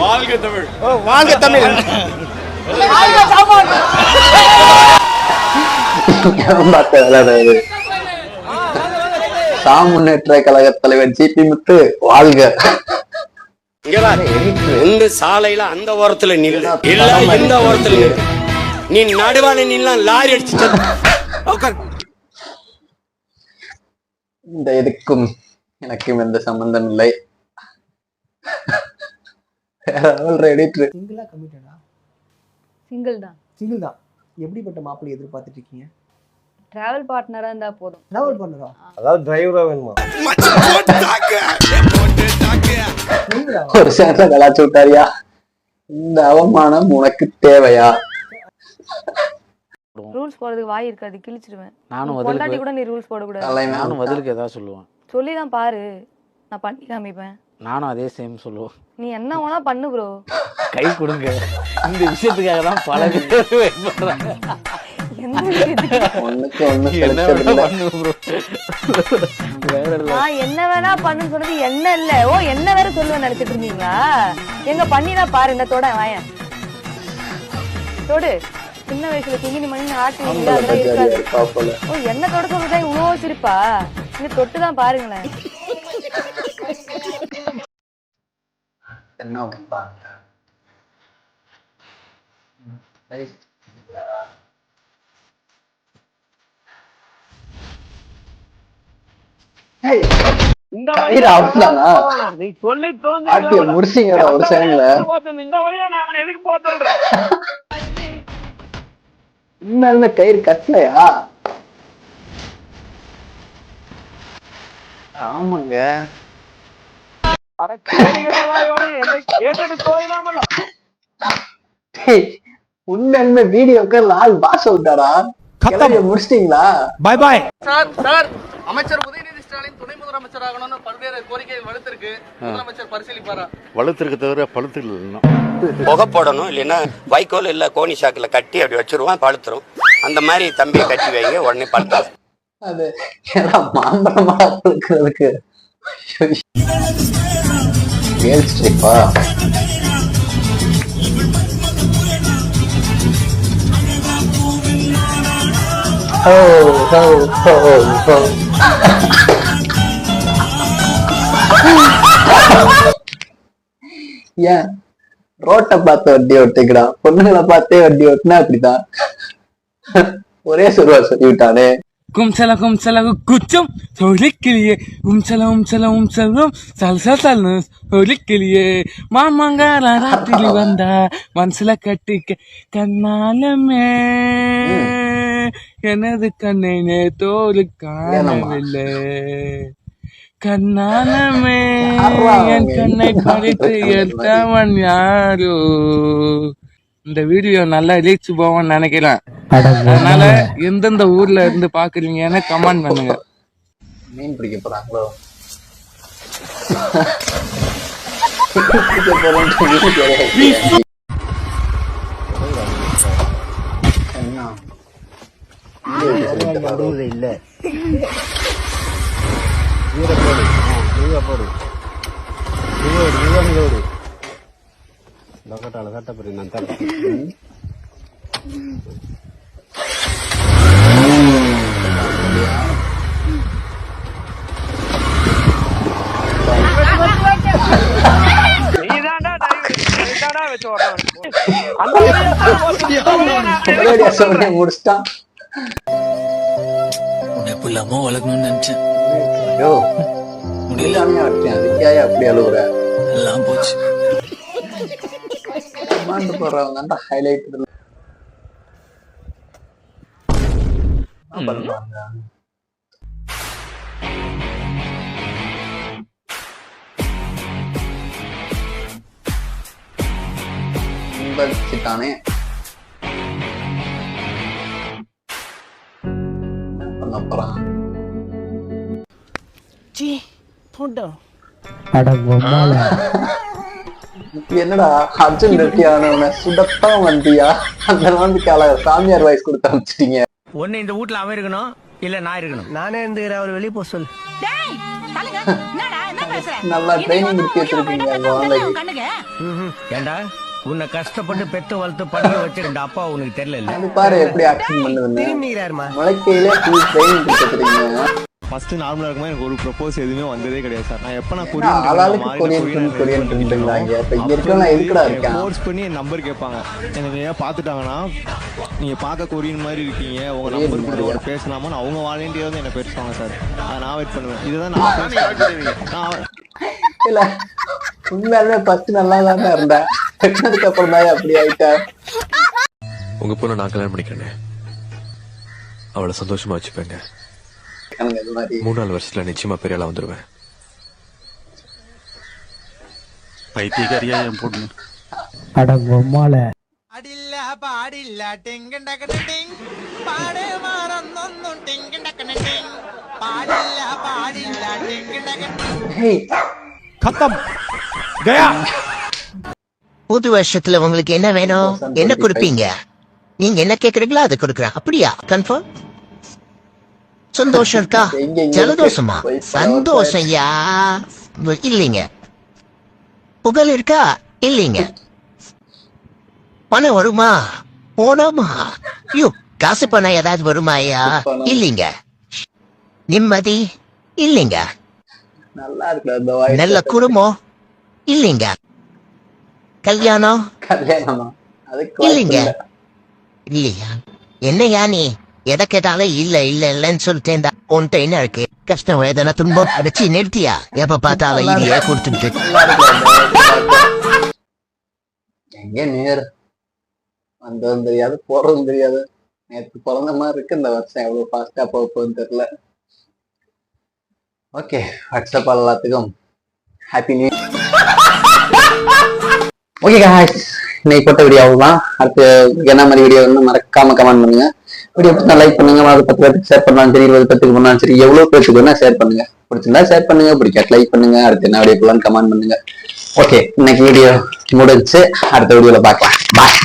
வாழ்க தமிழ். ஓ வாழ்க தமிழ். பார்த்த விளையாடுறது. சா முன்னேற்ற கழக தலைவர் ஜிபி முத்து வாழ்க. இந்த சாலையில அந்த ஓரத்துல நில்லு. இல்ல இந்த ஓரத்துல நில்லு. நீ நடுவான நில்லாம் லாரி அடிச்சு இந்த இதுக்கும் எனக்கும் எந்த சம்பந்தம் இல்லை. எடிட்டர் சிங்கிளா கமிட்டடா சிங்கிள் தான். சிங்கிள் தான் எப்படிப்பட்ட மாப்பிள்ளை எதிர்பார்த்துட்டு இருக்கீங்க டிராவல் பார்ட்னரா இருந்தா போதும். டிராவல் பண்ணுறோம் அதாவது டிரைவரா வேணுமா? ஒரு சேர்ந்த கலாச்சு விட்டாரியா? இந்த அவமானம் உனக்கு தேவையா? ரூல்ஸ் போடுறதுக்கு வாய் இருக்காது கிழிச்சிடுவேன் நானும் பொண்டாட்டி பதிலுக்கு கூட நீ ரூல்ஸ் போடக்கூடாது. நானும் பதிலுக்கு ஏதாவது சொல்லுவேன். சொல்லி தான் பாரு. நான் பண்ணி காமிப்பேன். நானும் அதே சேம் சொல்லுவேன் நீ என்ன வேணா பண்ணு ப்ரோ கை கொடுங்க. இந்த விஷயத்துக்காக தான் பல பேர் wait பண்றாங்க. என்ன வேணா இல்ல. பண்ணுங்க bro. வேற இல்ல. நான் என்ன வேணா பண்ணுன்னு சொன்னது என்ன இல்ல. ஓ என்ன வேற சொல்லுவேன் நினைச்சிட்டு இருந்தீங்களா? எங்க பண்ணினா பாரு இந்த தொட வாயன் தொடு. சின்ன வயசுல கிங்கினி மணி ஆட்டி ஓ என்ன தொட சொல்றதா? இவ்வளோ சிரிப்பா. நீ தொட்டு தான் பாருங்களேன். என்ன வைப்பாங்க கயிறு அவுட்லானா ஆட்டிய முடிச்சிங்கடா ஒரு செகண்ட்ல இன்னும் இந்த கயிறு கட்டலையா? ஆமாங்க. உண்மையுமே வீடியோக்கு லால் பாஸ் விட்டாரா கிளம்பிய முடிச்சிட்டீங்களா பாய் பாய் சார் சார். அமைச்சர் உதயநிதி ஸ்டாலின் துணை முதலமைச்சர் ஆகணும்னு பல்வேறு கோரிக்கைகள் வலுத்திருக்கு. முதலமைச்சர் பரிசீலிப்பாரா? வலுத்திருக்கு தவிர பழுத்து இல்லை புகை போடணும் இல்லைன்னா வைக்கோல் இல்ல கோணி சாக்குல கட்டி அப்படி வச்சிருவான் பழுத்துரும். அந்த மாதிரி தம்பியை கட்டி வைங்க உடனே பழுத்துரும். அது மாம்பழமா இருக்கிறதுக்கு கேர்ள்ஸ் ஏன்? ரோட்டை பார்த்து வண்டி ஓட்டிக்கிறான். பொண்ணுங்களை பார்த்தே வண்டி ஓட்டினா அப்படிதான் ஒரே சொல்வா சொல்லி விட்டானே கும்சல கும்சல குச்சம். சொலிக்கிளியே உம்சல உம்சல உம்சலம் சல்ச சல்னு சொலிக்கிளியே மாமாங்க ராத்திரி வந்தா மனசுல கட்டிக்க கண்ணாலமே. எனது கண்ணை தோல் காணவில்லை. கண்ணாலமே. என் கண்ணை பறித்து எடுத்தவன் யாரோ? இந்த வீடியோ நல்லா ரீச் போவோம்னு நினைக்கிறேன். அதனால எந்தெந்த ஊர்ல இருந்து பாக்குறீங்கன்னு கமெண்ட் பண்ணுங்க. மீன் பிடிக்க போறாங்களோ? பிடிக்க போறோம்னு சொல்லி என்ன? இல்ல ஒரேடியா சொல்லி முடிச்சிட்டான் எப்படிலாமோ வளர்க்கணும்னு நினைச்சேன். ஐயோ முடியலாமே வச்சேன் அதுக்காக அப்படி அழுகுற எல்லாம் போச்சு. கமாண்ட் போடுறவங்க தான் ஹைலைட் பண்ணுவாங்க என்னடா அர்ஜுன் ரெட்டி ஆனவன சுடத்தான் வந்தியா? அந்த கால சாமியார் வாய்ஸ் கொடுத்து அனுப்பிச்சிட்டீங்க. ஒண்ணு இந்த வீட்ல அவன் இருக்கணும் இல்ல நான் இருக்கணும்? நானே இருந்துக்கிறேன் அவர் வெளியே போக சொல் நல்லா ட்ரைனிங் கொடுத்து வச்சிருக்கீங்க ஏண்டா உன்னை கஷ்டப்பட்டு பெத்து வளர்த்து படிக்க வச்சு ரெண்டு அப்பா உனக்கு தெரியல பாரு எப்படி ஆக்ஷன் பண்ணுதுன்னு. முளைக்கையிலே ட்ரைனிங் கொடுத்து ஃபர்ஸ்ட் நார்மலா இருக்கும்போது எனக்கு ஒரு ப்ரொபோஸ் எதுவுமே வந்ததே கிடையாது சார் நான் எப்ப நான் கொரியன் ட்ரெண்ட் கொரியன் ட்ரெண்ட்ங்கிறாங்க இப்ப இங்க இருக்கவங்க எதுக்குடா இருக்கான்? ஃபோர்ஸ் பண்ணி என் நம்பர் கேட்பாங்க. எனக்கு ஏன் பார்த்துட்டாங்கன்னா நீங்க பார்க்க கொரியன் மாதிரி இருக்கீங்க உங்க கொரியன் நம்பர்? கொடுத்து பேசலாமான்னு அவங்க வாலண்டியர் வந்து என்ன பேசுவாங்க சார் அதை நான் வெயிட் பண்ணுவேன். இதுதான் நான் நான் இல்ல உண்மையாலுமே ஃபர்ஸ்ட் நல்லா தானே இருந்தேன். கட்டினதுக்கு அப்புறம் தான் அப்படி ஆயிட்டேன். உங்க பொண்ணை நான் கல்யாணம் பண்ணிக்கிறேன். அவளை சந்தோஷமா வச்சுப்பேங்க. மூணு நாலு வருஷத்துல நிச்சயமா பெரிய ஆளா வந்துருவேன். பைத்தியக்காரியா என் பொண்ணு அட பொம்மால അടില്ല പാടില്ല ടിങ്കും ടക്കണ ടിങ് പാട് മാറന്നൊന്നും ടിങ്കും ടക്കണ ടിങ് പാടില്ല പാടില്ല ടിങ്കും ടക്കണ புது வருஷத்துல உங்களுக்கு என்ன வேணும்? என்ன கொடுப்பீங்க? நீங்க என்ன கேக்குறீங்களோ அது கொடுக்குறேன். அப்படியா? கன்ஃபார்ம்? சந்தோஷம் இருக்கா ஜலதோஷமா? இருக்கு? போய் சந்தோஷம் யா இல்லைங்க. புகழ் இருக்கா? இல்லைங்க. பணம் வருமா? போனோமா? ஐயோ காசு பணம் ஏதாவது வருமா ஐயா? பணம். இல்லைங்க. நிம்மதி? இல்லைங்க. நல்லா குடும்பம்? இல்லைங்க. கல்யாணம்? இல்லைங்க. இல்லையா? என்னையா நீ? எதை கேட்டாலும் இல்ல இல்ல இல்லன்னு சொல்லிட்டேன் உன்கிட்ட என்ன இருக்கு? கஷ்டம் வேதனை துன்பம் அடிச்சு நிறுத்தியா? எப்ப பார்த்தாலும் இல்லையே கொடுத்துட்டு. எங்க நேர்? வந்ததும் தெரியாது போறதும் தெரியாது. நேற்று பிறந்த மாதிரி இருக்கு இந்த வருஷம். எவ்வளவு ஃபாஸ்டா போக போகுதுன்னு தெரியல. ஓகே வாட்ஸ்அப் எல்லாத்துக்கும் ஹாப்பி நியூ ஓகே இன்னைக்கு போட்ட வீடியோ அவ்வளோதான் அடுத்து என்ன மாதிரி வீடியோ வந்து மறக்காம கமெண்ட் பண்ணுங்க. வீடியோ பிடிச்சா லைக் பண்ணுங்க அது பத்து பேருக்கு ஷேர் பண்ணாலும் சரி இருபது பேருக்கு பண்ணாலும் சரி எவ்வளவு பேருக்கு வேணா ஷேர் பண்ணுங்க. பிடிச்சிருந்தா ஷேர் பண்ணுங்க பிடிக்காது லைக் பண்ணுங்க. அடுத்து என்ன வீடியோ போலான்னு கமெண்ட் பண்ணுங்க. ஓகே இன்னைக்கு வீடியோ முடிஞ்சு அடுத்த வீடியோல பார்க்கலாம். பாய்